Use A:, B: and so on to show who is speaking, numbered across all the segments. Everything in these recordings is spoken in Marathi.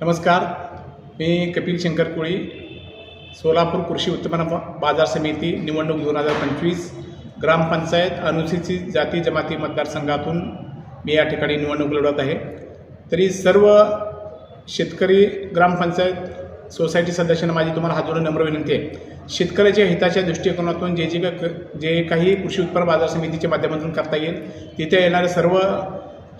A: नमस्कार मी कपिल शंकर कोळी सोलापूर कृषी उत्पन्न बाजार समिती निवडणूक दोन हजार पंचवीस ग्रामपंचायत अनुसूचित जाती जमाती मतदारसंघातून मी या ठिकाणी निवडणूक लढवत आहे. तरी सर्व शेतकरी ग्रामपंचायत सोसायटी सदस्यांना माझी तुम्हाला हात जोडून नम्र विनंती आहे. शेतकऱ्याच्या हिताच्या दृष्टिकोनातून जे जे का जे काही कृषी उत्पन्न बाजार समितीच्या माध्यमातून करता येईल तिथे येणारे सर्व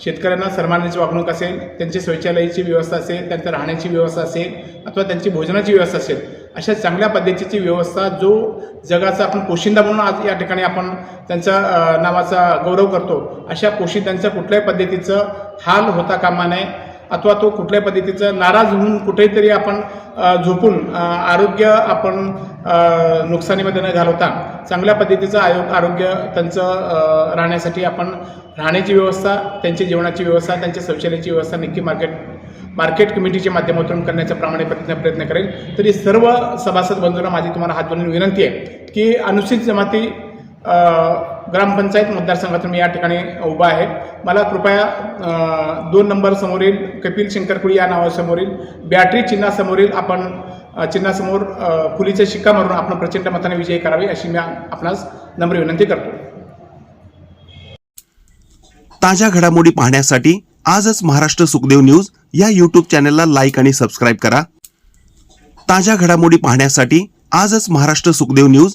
A: शेतकऱ्यांना सन्मानाची वागणूक असेल त्यांची शौचालयाची व्यवस्था असेल त्यांच्या राहण्याची व्यवस्था असेल अथवा त्यांची भोजनाची व्यवस्था असेल अशा चांगल्या पद्धतीची व्यवस्था जो जगाचा आपण पोशिंदा म्हणून आज या ठिकाणी आपण त्यांचा नावाचा गौरव करतो अशा पोशिंद्यांचं कुठल्याही पद्धतीचं हाल होता कामा नये. अथवा तो कुठल्याही पद्धतीचं नाराज होऊन कुठेतरी आपण झोपून आरोग्य आपण नुकसानीमध्ये न घालवता चांगल्या पद्धतीचं आयो आरोग्य त्यांचं राहण्यासाठी आपण राहण्याची व्यवस्था त्यांची जेवणाची व्यवस्था त्यांच्या शौचालयाची व्यवस्था नक्की मार्केट मार्केट कमिटीच्या माध्यमातून करण्याचा प्रामाणिक प्रयत्न प्रयत्न करेल. तरी सर्व सभासद बंधूंना माझी तुम्हाला हात बनवून विनंती आहे की अनुसूचित जमाती ग्रामपंचायत मतदारसंघातून मी या ठिकाणी उभा आहे. मला कृपया दोन नंबर समोरील कपिल शंकरकुळी या नावासमोरील बॅटरी चिन्हासमोरील आपण चिन्हासमोर अ, शिक्का मारून आपण प्रचंड मताने विजयी करावे अशी मी आपणास नम्र विनंती करतो.
B: ताज्या घडामोडी पाहण्यासाठी आजच महाराष्ट्र सुखदेव न्यूज या यूट्यूब चॅनलला लाईक आणि सबस्क्राईब करा. ताज्या घडामोडी पाहण्यासाठी आजच महाराष्ट्र सुखदेव न्यूज